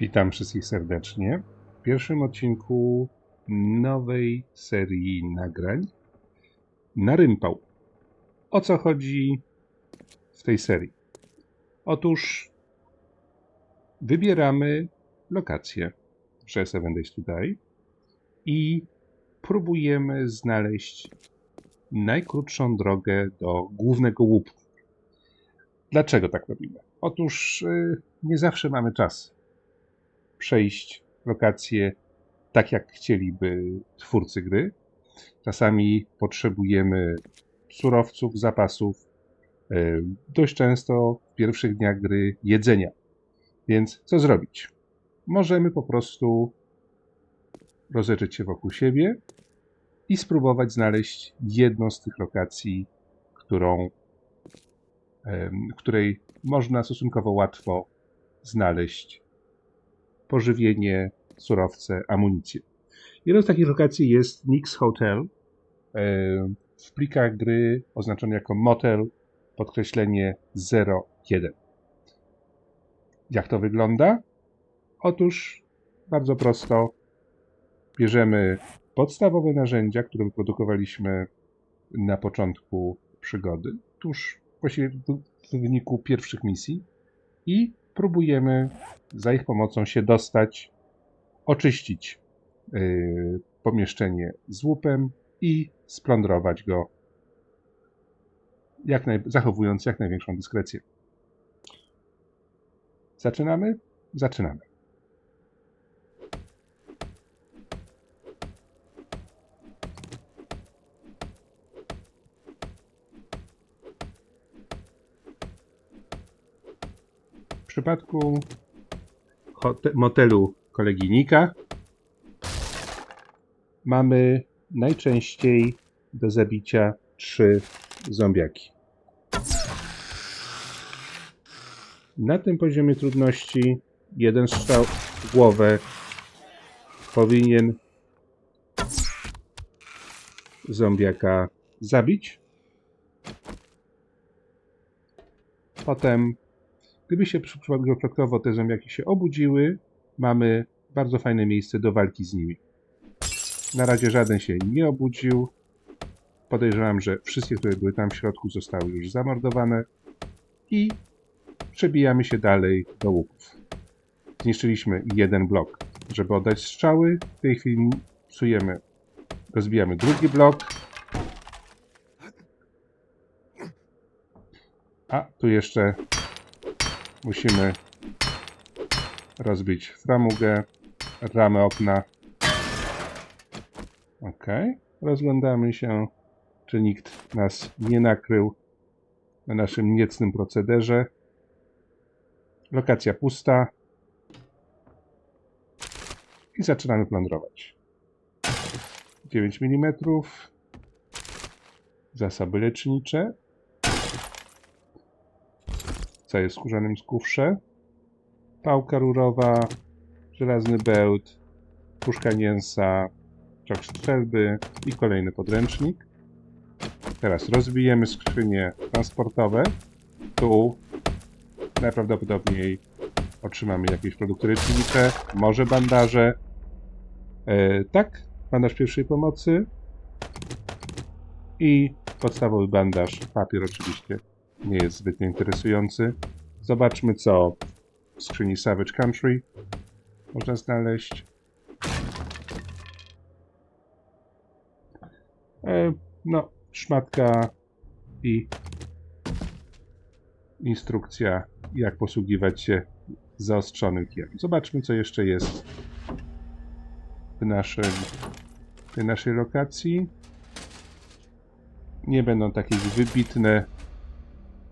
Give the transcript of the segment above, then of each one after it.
Witam wszystkich serdecznie w pierwszym odcinku nowej serii nagrań na Rympał. O co chodzi w tej serii? Otóż wybieramy lokację, że ja będę tutaj i próbujemy znaleźć najkrótszą drogę do głównego łupu. Dlaczego tak robimy? Otóż y, nie zawsze mamy czas przejść lokację tak, jak chcieliby twórcy gry. Czasami potrzebujemy surowców, zapasów, e, dość często w pierwszych dniach gry jedzenia. Więc co zrobić? Możemy po prostu rozejrzeć się wokół siebie i spróbować znaleźć jedną z tych lokacji, którą, której można stosunkowo łatwo znaleźć pożywienie, surowce, amunicję. Jedną z takich lokacji jest Nix Hotel. e, W plikach gry oznaczony jako motel, podkreślenie 01. Jak to wygląda? Otóż bardzo prosto bierzemy podstawowe narzędzia, które wyprodukowaliśmy na początku przygody, tuż właściwie w w wyniku pierwszych misji i próbujemy za ich pomocą się dostać, oczyścić yy, pomieszczenie z łupem i splądrować go, jak naj, zachowując jak największą dyskrecję. Zaczynamy? Zaczynamy. W przypadku motelu kolegi Nika mamy najczęściej do zabicia trzy zombiaki. Na tym poziomie trudności jeden strzał w głowę powinien zombiaka zabić. Potem Gdyby się przypadkowo te zombiaki się obudziły, mamy bardzo fajne miejsce do walki z nimi. Na razie żaden się nie obudził. Podejrzewam, że wszystkie, które były tam w środku, zostały już zamordowane. I przebijamy się dalej do łuków. Zniszczyliśmy jeden blok, żeby oddać strzały. W tej chwili psujemy, rozbijamy drugi blok. A, tu jeszcze musimy rozbić framugę, ramę okna. Ok. Rozglądamy się, czy nikt nas nie nakrył na naszym niecnym procederze. Lokacja pusta. I zaczynamy plądrować. 9 mm. Zasoby lecznicze co jest w skórzanym skówrze. Pałka rurowa, żelazny bełt, puszka mięsa, czok strzelby i kolejny podręcznik. Teraz rozbijemy skrzynie transportowe. Tu najprawdopodobniej otrzymamy jakieś produkty lecznicze, może bandaże. E, tak, bandaż pierwszej pomocy i podstawowy bandaż, papier oczywiście nie jest zbytnio interesujący. Zobaczmy, co w skrzyni Savage Country można znaleźć. E, no, szmatka i instrukcja, jak posługiwać się zaostrzonym kijem. Zobaczmy, co jeszcze jest w, naszym, w naszej lokacji. Nie będą takie wybitne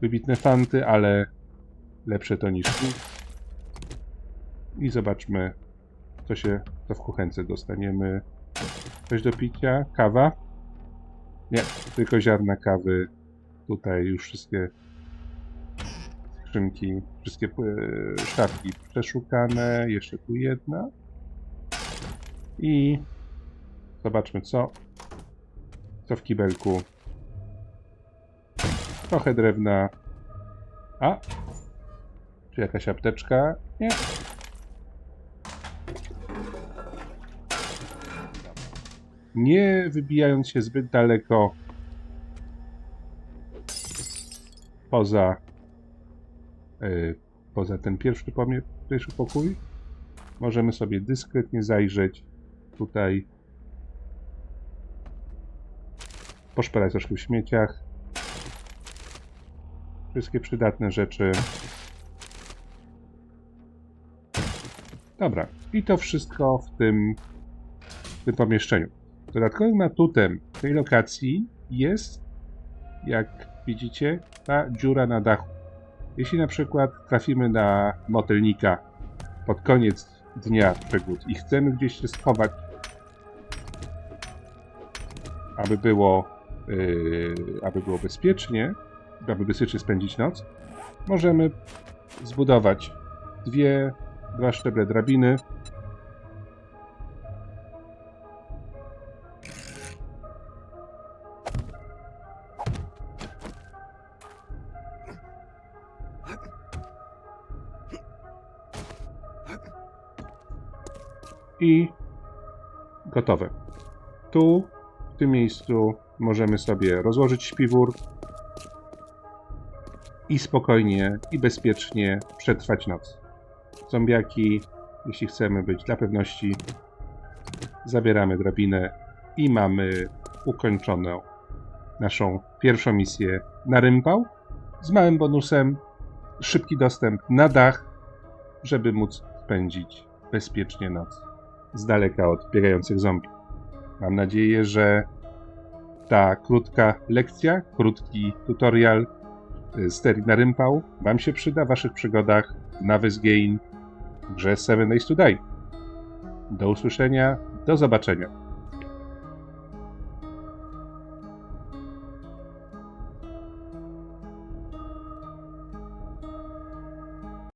wybitne fanty, ale lepsze to niż nic. I zobaczmy, co się to w kuchence dostaniemy. Coś do picia? Kawa? Nie, tylko ziarna kawy. Tutaj już wszystkie skrzynki, wszystkie e, szafki przeszukane. Jeszcze tu jedna. I zobaczmy, co, co w kibelku trochę drewna. A? Czy jakaś apteczka? Nie. Nie wybijając się zbyt daleko poza yy, poza ten pierwszy, pierwszy pokój, możemy sobie dyskretnie zajrzeć tutaj poszperać troszkę w śmieciach, Wszystkie przydatne rzeczy. Dobra, i to wszystko w tym, w tym pomieszczeniu. Dodatkowym atutem tej lokacji jest, jak widzicie, ta dziura na dachu. Jeśli na przykład trafimy na motelnika pod koniec dnia przygód i chcemy gdzieś się schować, aby było, yy, aby było bezpiecznie, aby bezpiecznie spędzić noc, możemy zbudować dwie, dwa szczeble drabiny. I gotowe. Tu, w tym miejscu, możemy sobie rozłożyć śpiwór i spokojnie i bezpiecznie przetrwać noc. Zombiaki, jeśli chcemy być dla pewności, zabieramy drabinę i mamy ukończoną naszą pierwszą misję na rympał z małym bonusem szybki dostęp na dach, żeby móc spędzić bezpiecznie noc z daleka od biegających zombie. Mam nadzieję, że ta krótka lekcja, krótki tutorial y, serii na rympał Wam się przyda w Waszych przygodach na Gain w grze Seven Days to Die. Do usłyszenia, do zobaczenia.